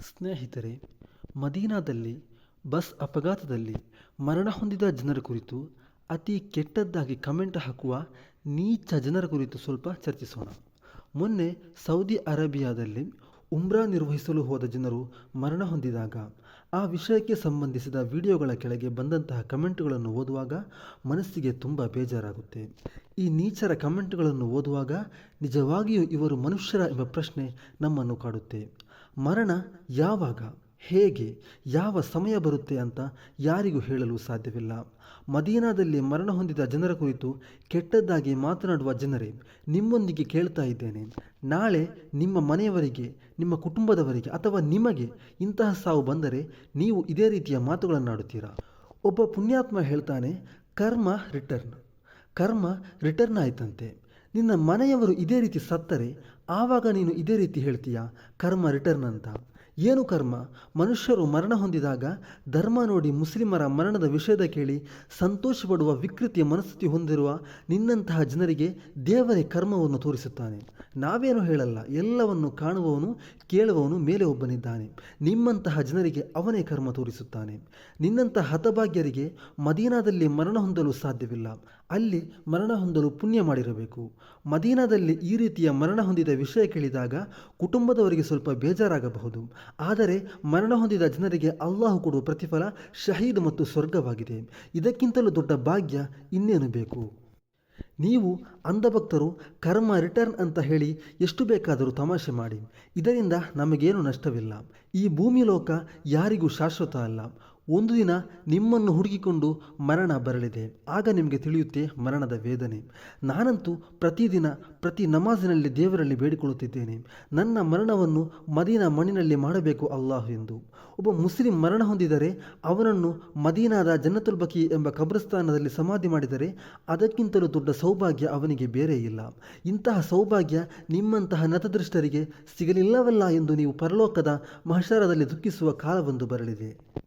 ಸ್ನೇಹಿತರೆ, ಮದೀನಾದಲ್ಲಿ, ಬಸ್ ಅಪಘಾತದಲ್ಲಿ ಮರಣ ಹೊಂದಿದ ಜನರ ಕುರಿತು ಅತಿ ಕೆಟ್ಟದ್ದಾಗಿ ಕಮೆಂಟ್ ಹಾಕುವ ನೀಚ ಜನರ ಕುರಿತು ಸ್ವಲ್ಪ ಚರ್ಚಿಸೋಣ. ಮೊನ್ನೆ ಸೌದಿ ಅರೇಬಿಯಾದಲ್ಲಿ ಉಮ್ರಾ ನಿರ್ವಹಿಸಲು ಹೋದ ಜನರು ಮರಣ ಹೊಂದಿದಾಗ, ಆ ವಿಷಯಕ್ಕೆ ಸಂಬಂಧಿಸಿದ ವಿಡಿಯೋಗಳ ಕೆಳಗೆ ಬಂದಂತಹ ಕಮೆಂಟ್ಗಳನ್ನು ಓದುವಾಗ ಮನಸ್ಸಿಗೆ ತುಂಬ ಬೇಜಾರಾಗುತ್ತೆ. ಈ ನೀಚರ ಕಮೆಂಟ್ಗಳನ್ನು ಓದುವಾಗ ನಿಜವಾಗಿಯೂ ಇವರು ಮನುಷ್ಯರ ಎಂಬ ಪ್ರಶ್ನೆ ನಮ್ಮನ್ನು ಕಾಡುತ್ತೆ. ಮರಣ ಯಾವಾಗ, ಹೇಗೆ, ಯಾವ ಸಮಯ ಬರುತ್ತೆ ಅಂತ ಯಾರಿಗೂ ಹೇಳಲು ಸಾಧ್ಯವಿಲ್ಲ. ಮದೀನಾದಲ್ಲಿ ಮರಣ ಹೊಂದಿದ ಜನರ ಕುರಿತು ಕೆಟ್ಟದ್ದಾಗಿ ಮಾತನಾಡುವ ಜನರೇ, ನಿಮ್ಮೊಂದಿಗೆ ಕೇಳ್ತಾ ಇದ್ದೇನೆ. ನಾಳೆ ನಿಮ್ಮ ಮನೆಯವರಿಗೆ, ನಿಮ್ಮ ಕುಟುಂಬದವರಿಗೆ ಅಥವಾ ನಿಮಗೆ ಇಂತಹ ಸಾವು ಬಂದರೆ ನೀವು ಇದೇ ರೀತಿಯ ಮಾತುಗಳನ್ನಾಡುತ್ತೀರಾ? ಒಬ್ಬ ಪುಣ್ಯಾತ್ಮ ಹೇಳ್ತಾನೆ, ಕರ್ಮ ರಿಟರ್ನ್. ಕರ್ಮ ರಿಟರ್ನ್ ಆಯ್ತಂತೆ. ನಿನ್ನ ಮನೆಯವರು ಇದೇ ರೀತಿ ಸತ್ತರೆ ಆವಾಗ ನೀನು ಇದೇ ರೀತಿ ಹೇಳ್ತೀಯಾ? ಕರ್ಮ ರಿಟರ್ನ್ ಅಂತ. ಏನು ಕರ್ಮ? ಮನುಷ್ಯರು ಮರಣ ಹೊಂದಿದಾಗ ಧರ್ಮ ನೋಡಿ ಮುಸ್ಲಿಮರ ಮರಣದ ವಿಷಯದ ಕೇಳಿ ಸಂತೋಷಪಡುವ ವಿಕೃತಿಯ ಮನಸ್ಥಿತಿ ಹೊಂದಿರುವ ನಿನ್ನಂತಹ ಜನರಿಗೆ ದೇವರೇ ಕರ್ಮವನ್ನು ತೋರಿಸುತ್ತಾನೆ. ನಾವೇನು ಹೇಳಲ್ಲ, ಎಲ್ಲವನ್ನು ಕಾಣುವವನು, ಕೇಳುವವನು ಮೇಲೆ ಒಬ್ಬನಿದ್ದಾನೆ. ನಿಮ್ಮಂತಹ ಜನರಿಗೆ ಅವನೇ ಕರ್ಮ ತೋರಿಸುತ್ತಾನೆ. ನಿನ್ನಂತಹ ಹತಭಾಗ್ಯರಿಗೆ ಮದೀನಾದಲ್ಲಿ ಮರಣ ಹೊಂದಲು ಸಾಧ್ಯವಿಲ್ಲ. ಅಲ್ಲಿ ಮರಣ ಹೊಂದಲು ಪುಣ್ಯ ಮಾಡಿರಬೇಕು. ಮದೀನಾದಲ್ಲಿ ಈ ರೀತಿಯ ಮರಣ ಹೊಂದಿದ ವಿಷಯ ಕೇಳಿದಾಗ ಕುಟುಂಬದವರಿಗೆ ಸ್ವಲ್ಪ ಬೇಜಾರಾಗಬಹುದು. ಆದರೆ ಮರಣ ಹೊಂದಿದ ಜನರಿಗೆ ಅಲ್ಲಾಹು ಕೊಡುವ ಪ್ರತಿಫಲ ಶಹೀದ್ ಮತ್ತು ಸ್ವರ್ಗವಾಗಿದೆ. ಇದಕ್ಕಿಂತಲೂ ದೊಡ್ಡ ಭಾಗ್ಯ ಇನ್ನೇನು ಬೇಕು ನೀವು ಅಂಧಭಕ್ತರು, ಕರ್ಮ ರಿಟರ್ನ್ ಅಂತ ಹೇಳಿ ಎಷ್ಟು ಬೇಕಾದರೂ ತಮಾಷೆ ಮಾಡಿ. ಇದರಿಂದ ನಮಗೇನು ನಷ್ಟವಿಲ್ಲ. ಈ ಭೂಮಿ ಲೋಕ ಯಾರಿಗೂ ಶಾಶ್ವತ ಅಲ್ಲ. ಒಂದು ದಿನ ನಿಮ್ಮನ್ನು ಹುಡುಕಿಕೊಂಡು ಮರಣ ಬರಲಿದೆ. ಆಗ ನಿಮಗೆ ತಿಳಿಯುತ್ತೆ ಮರಣದ ವೇದನೆ. ನಾನಂತೂ ಪ್ರತಿದಿನ ಪ್ರತಿ ನಮಾಜಿನಲ್ಲಿ ದೇವರಲ್ಲಿ ಬೇಡಿಕೊಳ್ಳುತ್ತಿದ್ದೇನೆ. ನನ್ನ ಮರಣವನ್ನು ಮದೀನ ಮಣ್ಣಿನಲ್ಲಿ ಮಾಡಬೇಕು ಅಲ್ಲಾಹ್ ಎಂದು. ಒಬ್ಬ ಮುಸ್ಲಿಂ ಮರಣ ಹೊಂದಿದರೆ ಅವನನ್ನು ಮದೀನಾದ ಜನ್ನತುಲ್ ಬಕಿ ಎಂಬ ಕಬ್ರಸ್ತಾನದಲ್ಲಿ ಸಮಾಧಿ ಮಾಡಿದರೆ ಅದಕ್ಕಿಂತಲೂ ದೊಡ್ಡ ಸೌಭಾಗ್ಯ ಅವನಿಗೆ ಬೇರೆ ಇಲ್ಲ. ಇಂತಹ ಸೌಭಾಗ್ಯ ನಿಮ್ಮಂತಹ ನತದೃಷ್ಟರಿಗೆ ಸಿಗಲಿಲ್ಲವಲ್ಲ ಎಂದು ನೀವು ಪರಲೋಕದ ಮಹಶರದಲ್ಲಿ ದುಃಖಿಸುವ ಕಾಲವೊಂದು ಬರಲಿದೆ.